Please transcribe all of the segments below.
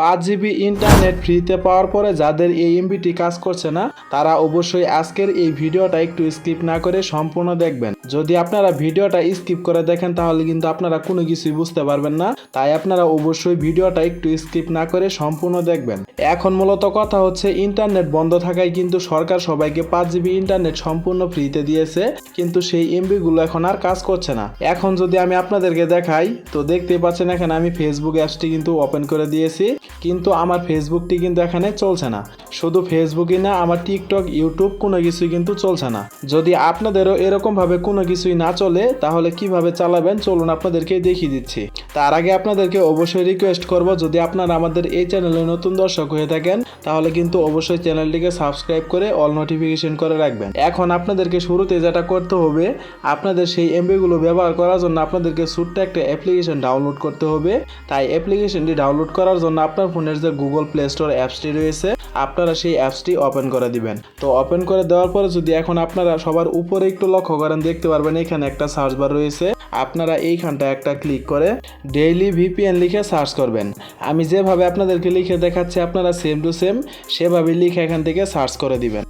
পাঁচ GB internet ফ্রিতে পাওয়ার পরে যাদের এই এমবিটি কাজ করছে না, তারা অবশ্যই আজকের এই ভিডিওটা একটু স্কিপ না করে সম্পূর্ণ দেখবেন। যদি আপনারা ভিডিওটা স্কিপ করে দেখেন, তাহলে কিন্তু আপনারা কোনো কিছুই বুঝতে পারবেন না। তাই আপনারা অবশ্যই ভিডিওটা একটু স্কিপ না করে সম্পূর্ণ দেখবেন। এখন মূলত কথা হচ্ছে, ইন্টারনেট বন্ধ থাকায় কিন্তু সরকার সবাইকে পাঁচ জিবি ইন্টারনেট সম্পূর্ণ ফ্রিতে দিয়েছে, কিন্তু সেই এমবি গুলো এখন আর কাজ করছে না। এখন যদি আমি আপনাদেরকে দেখাই, তো দেখতেই পাচ্ছেন, এখানে আমি ফেসবুক অ্যাপসটি কিন্তু ওপেন করে দিয়েছি। কিন্তু আমার ফেসবুকটি কিন্তু এখানে চলছে না। শুধু ফেসবুকই না, আমার টিকটক ইউটিউব কোনো কিছুই কিন্তু চলছে না। যদি আপনাদেরও এরকমভাবে কোনো কিছুই না চলে, তাহলে কীভাবে চালাবেন? চলুন আপনাদেরকে দেখিয়ে দিচ্ছি। তার আগে আপনাদেরকে অবশ্যই রিকোয়েস্ট করব, যদি আপনারা আমাদের এই চ্যানেলে নতুন দর্শক হয়ে থাকেন, তাহলে কিন্তু অবশ্যই চ্যানেলটিকে সাবস্ক্রাইব করে অল নোটিফিকেশন করে রাখবেন। এখন আপনাদেরকে শুরুতে যেটা করতে হবে, আপনাদের সেই এমবিগুলো ব্যবহার করার জন্য আপনাদেরকে ছোট্ট একটা অ্যাপ্লিকেশন ডাউনলোড করতে হবে। তাই অ্যাপ্লিকেশনটি ডাউনলোড করার জন্য আপনার ফোনের যে গুগল প্লে স্টোর অ্যাপসটি রয়েছে আপনারা সেই অ্যাপসটি ওপেন করে দিবেন। তো ওপেন করে দেওয়ার পরে যদি এখন আপনারা সবার উপরে একটু লক্ষ্য করেন, দেখতে পারবেন এখানে একটা সার্চ বার রয়েছে। আপনারা এইখানটা একটা ক্লিক করে ডেইলি ভিপিএন লিখে সার্চ করবেন। আমি যেভাবে আপনাদেরকে লিখে দেখাচ্ছি, আপনারা সেম টু সেম সেভাবে লিখে এখান থেকে সার্চ করে দিবেন।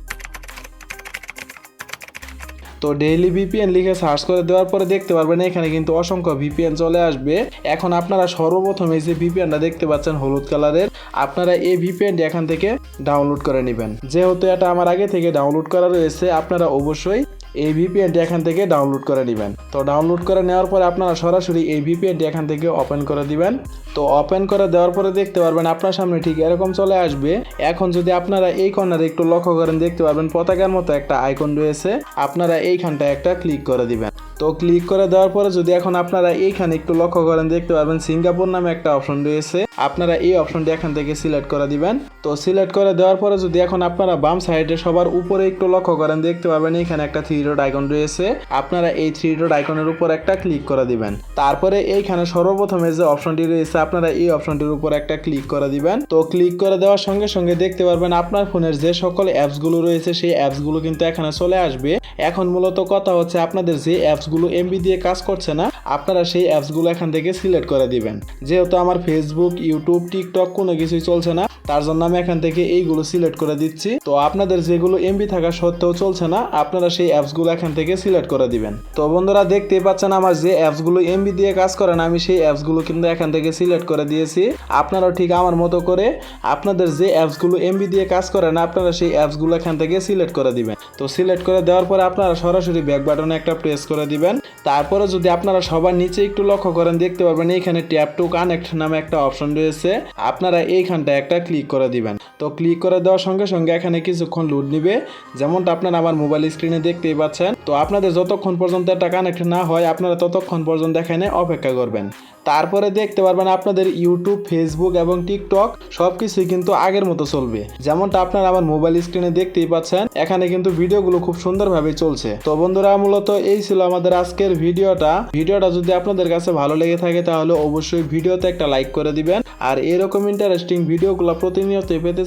তো ডেইলি ভিপিএন লিখে সার্চ করে দেওয়ার পরে দেখতে পারবেন এখানে কিন্তু অসংখ্য ভিপিএন চলে আসবে। এখন আপনারা সর্বপ্রথম এই যে ভিপিএনটা দেখতে পাচ্ছেন হলুদ কালারের। আপনারা এই ভিপিএনটি এখান থেকে ডাউনলোড করে নেবেন। যেহেতু এটা আমার আগে থেকে ডাউনলোড করা রয়েছে, আপনারা অবশ্যই এই ভিপিএনটি এখান থেকে ডাউনলোড করে নেবেন। তো ডাউনলোড করে নেওয়ার পরে আপনারা সরাসরি এই ভিপিএনটি এখান থেকে ওপেন করে দিবেন। তো ওপেন করে দেওয়ার পরে দেখতে পারবেন আপনার সামনে ঠিক এরকম চলে আসবে। এখন যদি আপনারা এই কর্নারে একটু লক্ষ্য করেন, দেখতে পারবেন পতাকার মতো একটা আইকন রয়েছে। আপনারা এইখানটা একটা ক্লিক করে দিবেন। তো ক্লিক করে দেওয়ার পরে যদি এখন আপনারা এইখানে একটু লক্ষ্য করেন, দেখতে পারবেন সিঙ্গাপুর নামে একটা অপশন রয়েছে। আপনারা এই অপশনটি এখান থেকে সিলেক্ট করে দিবেন। তো সিলেক্ট করে দেওয়ার পরে যদি এখন আপনারা বাম সাইডে সবার উপরে একটু লক্ষ্য করেন, দেখতে পাবেন এখানে একটা থ্রি ডট আইকন রয়েছে। আপনারা এই থ্রি ডট আইকনের উপর একটা ক্লিক করে দিবেন। তারপরে এইখানে সর্বপ্রথমে যে অপশনটি রয়েছে, আপনারা এই অপশনটির উপর একটা ক্লিক করে দিবেন। তো ক্লিক করে দেওয়ার সঙ্গে সঙ্গে দেখতে পারবেন আপনার ফোনের যে সকল অ্যাপসগুলো রয়েছে, সেই অ্যাপসগুলো কিন্তু এখানে চলে আসবে। এখন মূলত কথা হচ্ছে আপনাদের যে অ্যাপসগুলো এমবি দিয়ে কাজ করছে না আপনারা সেই অ্যাপসগুলো এখান থেকে সিলেক্ট করে দিবেন। যেহেতু আমার ফেসবুক ইউটিউব টিকটক কোনো কিছুই চলছে না, তার জন্য আমি এখান থেকে এইগুলো সিলেক্ট করে দিচ্ছি। তো আপনাদের যেগুলো এমবি থাকা সত্ত্বেও চলছে না, আপনারা সেই অ্যাপসগুলো এখান থেকে সিলেক্ট করে দিবেন। তো বন্ধুরা, দেখতেই পাচ্ছেন আমার যে অ্যাপসগুলো এমবি দিয়ে কাজ করে না, আমি সেই অ্যাপসগুলো কিন্তু এখান থেকে সিলেক্ট করে দিয়েছি। আপনারাও ঠিক আমার মতো করে আপনাদের যে অ্যাপসগুলো এমবি দিয়ে কাজ করে না, আপনারা সেই অ্যাপসগুলো এখান থেকে সিলেক্ট করে দিবেন। তো সিলেক্ট করে দেওয়ার পরে আপনারা সরাসরি ব্যাক বাটনে একটা প্রেস করে দিবেন। তারপরে যদি আপনারা সবার নিচে একটু লক্ষ্য করেন, দেখতে পারবেন এইখানে ট্যাপ টু কানেক্ট নামে একটা অপশন রয়েছে। আপনারা এইখানটা একটা ক্লিক করে দিবেন। তো ক্লিক করে দেওয়ার সঙ্গে সঙ্গে এখানে কিছুক্ষণ লোড নিবে। যেমনটা আপনারা আমার মোবাইল স্ক্রিনে দেখতেই পাচ্ছেন। তো আপনাদের যতক্ষণ পর্যন্ত একটা কানেক্ট না হয়, আপনারা ততক্ষণ পর্যন্ত এখানে অপেক্ষা করবেন। তারপরে দেখতে পারবেন আপনাদের ইউটিউব ফেসবুক এবং টিকটক সব কিছুই কিন্তু আগের মতো চলবে। যেমনটা আপনারা আমার মোবাইল স্ক্রিনে দেখতেই পাচ্ছেন, এখানে কিন্তু ভিডিওগুলো খুব সুন্দরভাবে চলছে। তো বন্ধুরা, মূলত এই ছিল আমাদের আজকের ভিডিওটা। ভিডিওটা যদি আপনাদের কাছে ভালো লেগে থাকে তাহলে অবশ্যই ভিডিওতে একটা লাইক করে দিবেন। আর এরকম ইন্টারেস্টিং ভিডিওগুলো প্রতিনিয়ত পেতে